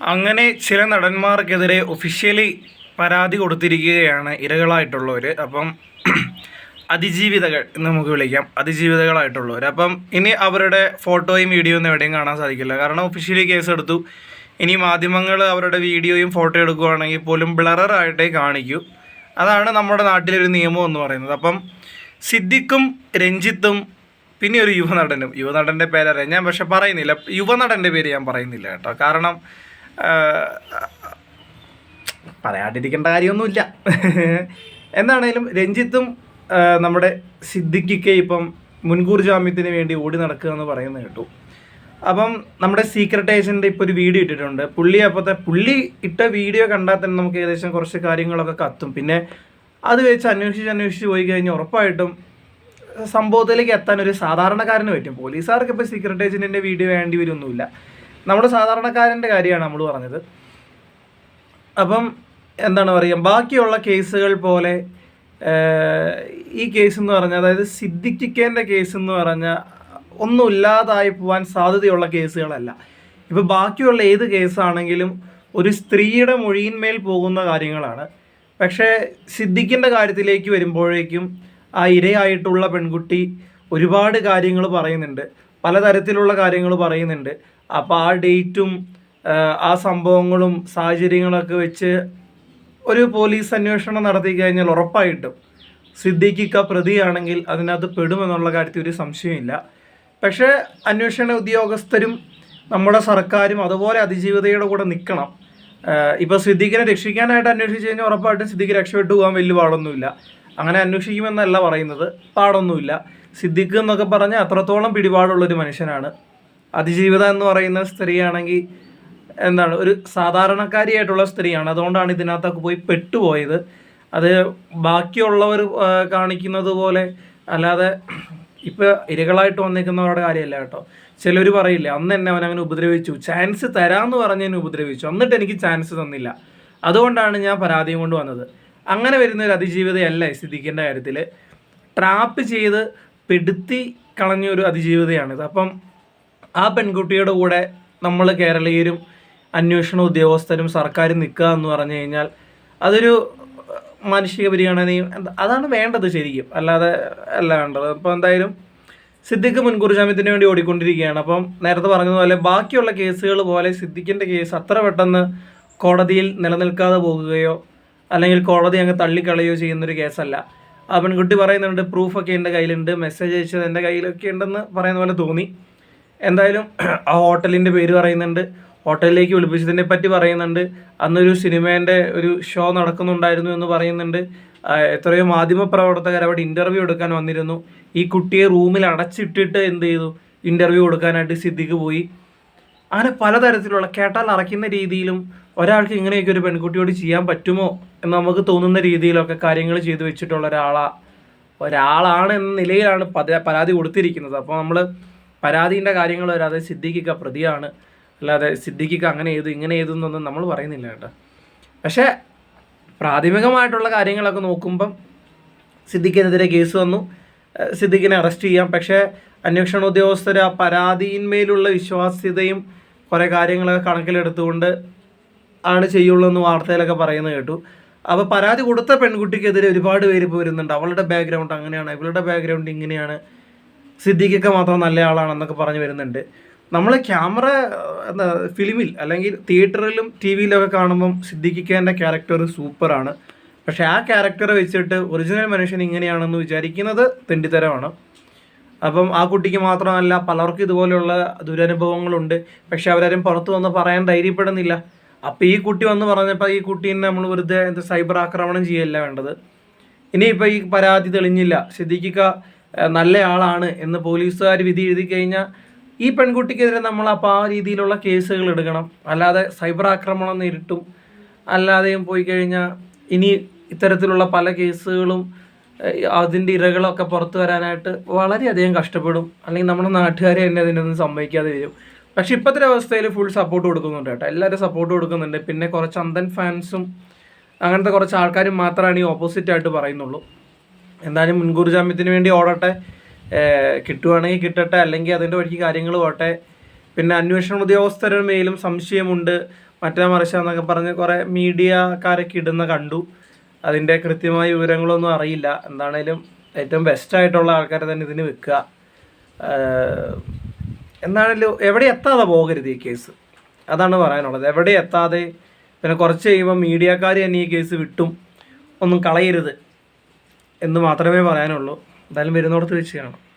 അങ്ങനെ ചില നടന്മാർക്കെതിരെ ഒഫീഷ്യലി പരാതി കൊടുത്തിരിക്കുകയാണ് ഇരകളായിട്ടുള്ളവർ അപ്പം അതിജീവിതകൾ എന്ന് നമുക്ക് വിളിക്കാം. അതിജീവിതകളായിട്ടുള്ളവർ അപ്പം ഇനി അവരുടെ ഫോട്ടോയും വീഡിയോയും ഒന്നും എവിടെയും കാണാൻ സാധിക്കില്ല. കാരണം ഒഫീഷ്യലി കേസ് എടുത്തു. ഇനി മാധ്യമങ്ങൾ അവരുടെ വീഡിയോയും ഫോട്ടോ എടുക്കുകയാണെങ്കിൽ പോലും ബ്ലററായിട്ടേ കാണിക്കൂ. അതാണ് നമ്മുടെ നാട്ടിലൊരു നിയമം എന്ന് പറയുന്നത്. അപ്പം സിദ്ദിഖും രഞ്ജിത്തും പിന്നെ ഒരു യുവനടനും. യുവനടന്റെ പേരറിയാം. ഞാൻ പക്ഷെ പറയുന്നില്ല. യുവനടന്റെ പേര് ഞാൻ പറയുന്നില്ല കേട്ടോ. കാരണം പറയാണ്ടിരിക്കേണ്ട കാര്യമൊന്നുമില്ല. എന്താണേലും രഞ്ജിത്തും നമ്മുടെ സിദ്ദിഖിക്ക് ഇപ്പം മുൻകൂർ ജാമ്യത്തിന് വേണ്ടി ഓടി നടക്കുക എന്ന് പറയുന്നത് കേട്ടു. അപ്പം നമ്മുടെ സീക്രട്ട് ഏജന്റ് ഇപ്പോൾ ഒരു വീഡിയോ ഇട്ടിട്ടുണ്ട്. പുള്ളി അപ്പോഴത്തെ പുള്ളി ഇട്ട വീഡിയോ കണ്ടാൽ തന്നെ നമുക്ക് ഏകദേശം കുറച്ച് കാര്യങ്ങളൊക്കെ കത്തും. പിന്നെ അത് വെച്ച് അന്വേഷിച്ച് അന്വേഷിച്ച് പോയി കഴിഞ്ഞാൽ ഉറപ്പായിട്ടും സംഭവത്തിലേക്ക് എത്താൻ ഒരു സാധാരണക്കാരന് പറ്റും. പോലീസുകാർക്ക് ഇപ്പോൾ സീക്രട്ട് ഏജന്റിന്റെ വീഡിയോ വേണ്ടി വരുമൊന്നുമില്ല. നമ്മുടെ സാധാരണക്കാരന്റെ കാര്യമാണ് നമ്മൾ പറഞ്ഞത്. അപ്പം എന്താണ് പറയുക ബാക്കിയുള്ള കേസുകൾ പോലെ ഈ കേസ് എന്ന് പറഞ്ഞാൽ അതായത് സിദ്ദിഖിക്കേന്റെ കേസ് എന്ന് പറഞ്ഞാൽ ഒന്നും ഇല്ലാതായി പോകാൻ സാധ്യതയുള്ള കേസുകളല്ല. ഇപ്പം ബാക്കിയുള്ള ഏത് കേസാണെങ്കിലും ഒരു സ്ത്രീയുടെ മൊഴിയിന്മേൽ പോകുന്ന കാര്യങ്ങളാണ്. പക്ഷേ സിദ്ദിഖിന്റെ കാര്യത്തിലേക്ക് വരുമ്പോഴേക്കും ആ ഇരയായിട്ടുള്ള പെൺകുട്ടി ഒരുപാട് കാര്യങ്ങൾ പറയുന്നുണ്ട്. പലതരത്തിലുള്ള കാര്യങ്ങൾ പറയുന്നുണ്ട്. അപ്പോൾ ആ ഡേറ്റും ആ സംഭവങ്ങളും സാഹചര്യങ്ങളൊക്കെ വെച്ച് ഒരു പോലീസ് അന്വേഷണം നടത്തി കഴിഞ്ഞാൽ ഉറപ്പായിട്ടും സിദ്ദീഖിക്ക പ്രതിയാണെങ്കിൽ അതിനകത്ത് പെടുമെന്നുള്ള കാര്യത്തിൽ ഒരു സംശയമില്ല. പക്ഷേ അന്വേഷണ ഉദ്യോഗസ്ഥരും നമ്മുടെ സർക്കാരും അതുപോലെ അതിജീവിതയുടെ കൂടെ നിൽക്കണം. ഇപ്പോൾ സിദ്ദീഖിനെ രക്ഷിക്കാനായിട്ട് അന്വേഷിച്ച് കഴിഞ്ഞാൽ ഉറപ്പായിട്ടും സിദ്ദീഖ് രക്ഷപ്പെട്ടു പോകാൻ വലിയ പാടൊന്നുമില്ല. അങ്ങനെ അന്വേഷിക്കുമെന്നല്ല പറയുന്നത്. പാടൊന്നുമില്ല. സിദ്ദീഖ് എന്നൊക്കെ പറഞ്ഞാൽ അത്രത്തോളം പിടിപാടുള്ളൊരു മനുഷ്യനാണ്. അതിജീവിത എന്ന് പറയുന്ന സ്ത്രീയാണെങ്കിൽ എന്താണ് ഒരു സാധാരണക്കാരിയായിട്ടുള്ള സ്ത്രീയാണ്. അതുകൊണ്ടാണ് ഇതിനകത്തൊക്കെ പോയി പെട്ടുപോയത്. അത് ബാക്കിയുള്ളവർ കാണിക്കുന്നത് പോലെ അല്ലാതെ ഇപ്പോൾ ഇരകളായിട്ട് വന്നിരിക്കുന്നവരുടെ കാര്യമല്ല കേട്ടോ. ചിലർ പറയില്ല അന്ന് എന്നെ അവൻ അങ്ങനെ ഉപദ്രവിച്ചു. ചാൻസ് തരാമെന്ന് പറഞ്ഞ് എന്നെ ഉപദ്രവിച്ചു. എന്നിട്ട് എനിക്ക് ചാൻസ് തന്നില്ല. അതുകൊണ്ടാണ് ഞാൻ പരാതിയും കൊണ്ട് വന്നത്. അങ്ങനെ വരുന്ന ഒരു അതിജീവിതയല്ല സിദ്ദിഖിന്റെ കാര്യത്തിൽ ട്രാപ്പ് ചെയ്ത് പെടുത്തി കളഞ്ഞ ഒരു അതിജീവിതയാണിത്. അപ്പം ആ പെൺകുട്ടിയുടെ കൂടെ നമ്മൾ കേരളീയരും അന്വേഷണ ഉദ്യോഗസ്ഥരും സർക്കാരും നിൽക്കുക എന്ന് പറഞ്ഞു കഴിഞ്ഞാൽ അതൊരു മാനുഷിക പരിഗണനയും അതാണ് വേണ്ടത് ശരിക്കും. അല്ലാതെ അല്ല വേണ്ടത്. അപ്പോൾ എന്തായാലും സിദ്ദിഖ് മുൻകൂർ ജാമ്യത്തിന് വേണ്ടി ഓടിക്കൊണ്ടിരിക്കുകയാണ്. അപ്പം നേരത്തെ പറഞ്ഞതുപോലെ ബാക്കിയുള്ള കേസുകൾ പോലെ സിദ്ദിഖിന്റെ കേസ് അത്ര പെട്ടെന്ന് കോടതിയിൽ നിലനിൽക്കാതെ പോകുകയോ അല്ലെങ്കിൽ കോടതി അങ്ങ് തള്ളിക്കളയോ ചെയ്യുന്നൊരു കേസല്ല. ആ പെൺകുട്ടി പറയുന്നുണ്ട് പ്രൂഫൊക്കെ എന്റെ കയ്യിലുണ്ട് മെസ്സേജ് അയച്ചത് എന്റെ കയ്യിലൊക്കെ ഉണ്ടെന്ന് പറയുന്ന പോലെ തോന്നി. എന്തായാലും ആ ഹോട്ടലിന്റെ പേര് പറയുന്നുണ്ട്. ഹോട്ടലിലേക്ക് വിളിപ്പിച്ചതിനെ പറ്റി പറയുന്നുണ്ട്. അന്നൊരു സിനിമേന്റെ ഒരു ഷോ നടക്കുന്നുണ്ടായിരുന്നു എന്ന് പറയുന്നുണ്ട്. എത്രയോ മാധ്യമ പ്രവർത്തകർ അവിടെ ഇന്റർവ്യൂ എടുക്കാൻ വന്നിരുന്നു. ഈ കുട്ടിയെ റൂമിൽ അടച്ചിട്ടിട്ട് എന്ത് ചെയ്തു? ഇന്റർവ്യൂ കൊടുക്കാനായിട്ട് സിദ്ദിഖ് പോയി. അങ്ങനെ പലതരത്തിലുള്ള കേട്ടാൽ അറയ്ക്കുന്ന രീതിയിലും ഒരാൾക്ക് ഇങ്ങനെയൊക്കെ ഒരു പെൺകുട്ടിയോട് ചെയ്യാൻ പറ്റുമോ എന്ന് നമുക്ക് തോന്നുന്ന രീതിയിലൊക്കെ കാര്യങ്ങൾ ചെയ്തു വെച്ചിട്ടുള്ള ഒരാളാ. ഒരാളാണ് എന്ന നിലയിലാണ് പരാതി കൊടുത്തിരിക്കുന്നത്. അപ്പോൾ നമ്മൾ പരാതിന്റെ കാര്യങ്ങൾ വരാതെ സിദ്ദിഖിക്ക പ്രതിയാണ്. അല്ലാതെ സിദ്ദിഖിക്ക അങ്ങനെ ചെയ്തു ഇങ്ങനെ ചെയ്തു എന്നൊന്നും നമ്മൾ പറയുന്നില്ല കേട്ടോ. പക്ഷേ പ്രാഥമികമായിട്ടുള്ള കാര്യങ്ങളൊക്കെ നോക്കുമ്പം സിദ്ദിഖിനെതിരെ കേസ് വന്നു. സിദ്ദിഖിനെ അറസ്റ്റ് ചെയ്യാം. പക്ഷേ അന്വേഷണ ഉദ്യോഗസ്ഥർ ആ പരാതിയിന്മേലുള്ള വിശ്വാസ്യതയും കുറേ കാര്യങ്ങളൊക്കെ കണക്കിലെടുത്തുകൊണ്ട് ആണ് ചെയ്യുള്ളൂ എന്ന് വാർത്തയിലൊക്കെ പറയുന്നത് കേട്ടു. അപ്പോൾ പരാതി കൊടുത്ത പെൺകുട്ടിക്കെതിരെ ഒരുപാട് പേര് വരുന്നുണ്ട്. അവളുടെ ബാക്ക്ഗ്രൗണ്ട് അങ്ങനെയാണ് ഇവളുടെ ബാക്ക്ഗ്രൗണ്ട് ഇങ്ങനെയാണ്. സിദ്ദിഖൊക്കെ മാത്രം നല്ല ആളാണെന്നൊക്കെ പറഞ്ഞു വരുന്നുണ്ട്. നമ്മൾ ക്യാമറ എന്താ ഫിലിമിൽ അല്ലെങ്കിൽ തിയേറ്ററിലും ടി വിയിലൊക്കെ കാണുമ്പം സിദ്ദിഖിക്കേന്റെ ക്യാരക്ടർ സൂപ്പറാണ്. പക്ഷെ ആ ക്യാരക്ടർ വെച്ചിട്ട് ഒറിജിനൽ മനുഷ്യൻ ഇങ്ങനെയാണെന്ന് വിചാരിക്കുന്നത് തെണ്ടിത്തരമാണ്. അപ്പം ആ കുട്ടിക്ക് മാത്രമല്ല പലർക്കും ഇതുപോലെയുള്ള ദുരനുഭവങ്ങളുണ്ട്. പക്ഷെ അവരാരും പുറത്തു വന്ന് പറയാൻ ധൈര്യപ്പെടുന്നില്ല. അപ്പം ഈ കുട്ടി വന്ന് പറഞ്ഞപ്പോൾ ഈ കുട്ടീനെ നമ്മൾ വെറുതെ സൈബർ ആക്രമണം ചെയ്യല്ല വേണ്ടത്. ഇനിയിപ്പോൾ ഈ പരാതി തെളിഞ്ഞില്ല. സിദ്ദിഖിക്ക ഏഹ്, നല്ല ആളാണ് എന്ന് പോലീസുകാർ വിധി എഴുതി കഴിഞ്ഞാൽ ഈ പെൺകുട്ടിക്കെതിരെ നമ്മൾ അപ്പോൾ ആ രീതിയിലുള്ള കേസുകൾ എടുക്കണം. അല്ലാതെ സൈബർ ആക്രമണം നേരിട്ടും അല്ലാതെയും പോയി കഴിഞ്ഞാൽ ഇനി ഇത്തരത്തിലുള്ള പല കേസുകളും അതിന്റെ ഇരകളൊക്കെ പുറത്തു വരാനായിട്ട് വളരെയധികം കഷ്ടപ്പെടും. അല്ലെങ്കിൽ നമ്മുടെ നാട്ടുകാരെ തന്നെ അതിനൊന്നും സമ്മതിക്കാതെ വരും. പക്ഷെ ഇപ്പോഴത്തെ അവസ്ഥയിൽ ഫുൾ സപ്പോർട്ട് കൊടുക്കുന്നുണ്ട് കേട്ടോ. എല്ലാവരും സപ്പോർട്ട് കൊടുക്കുന്നുണ്ട്. പിന്നെ കുറച്ച് അന്തൻ ഫാൻസും അങ്ങനത്തെ കുറച്ച് ആൾക്കാരും മാത്രമാണ് ഈ ഓപ്പോസിറ്റ് ആയിട്ട് പറയുന്നുള്ളൂ. എന്തായാലും മുൻകൂർ ജാമ്യത്തിന് വേണ്ടി ഓടട്ടെ. കിട്ടുവാണെങ്കിൽ കിട്ടട്ടെ അല്ലെങ്കിൽ അതിന്റെ വഴിക്ക് കാര്യങ്ങൾ പോട്ടെ. പിന്നെ അന്വേഷണ ഉദ്യോഗസ്ഥരുടെ മേലും സംശയമുണ്ട്. മറ്റേ മറിച്ചാന്നൊക്കെ പറഞ്ഞ് കുറേ മീഡിയക്കാരൊക്കെ ഇടുന്ന കണ്ടു. അതിന്റെ കൃത്യമായ വിവരങ്ങളൊന്നും അറിയില്ല. എന്താണേലും ഏറ്റവും ബെസ്റ്റായിട്ടുള്ള ആൾക്കാരെ തന്നെ ഇതിന് വെക്കുക. എന്താണേലും എവിടെ എത്താതെ പോകരുത് ഈ കേസ്. അതാണ് പറയാനുള്ളത്. എവിടെ എത്താതെ പിന്നെ കുറച്ച് കഴിയുമ്പോൾ മീഡിയക്കാർ തന്നെ ഈ കേസ് വിട്ടും. ഒന്നും കളയരുത്. എന്ന് മാത്രമേ പറയാനുള്ളൂ. എന്തായാലും വരുന്നിടത്ത് വെച്ച് കാണാം.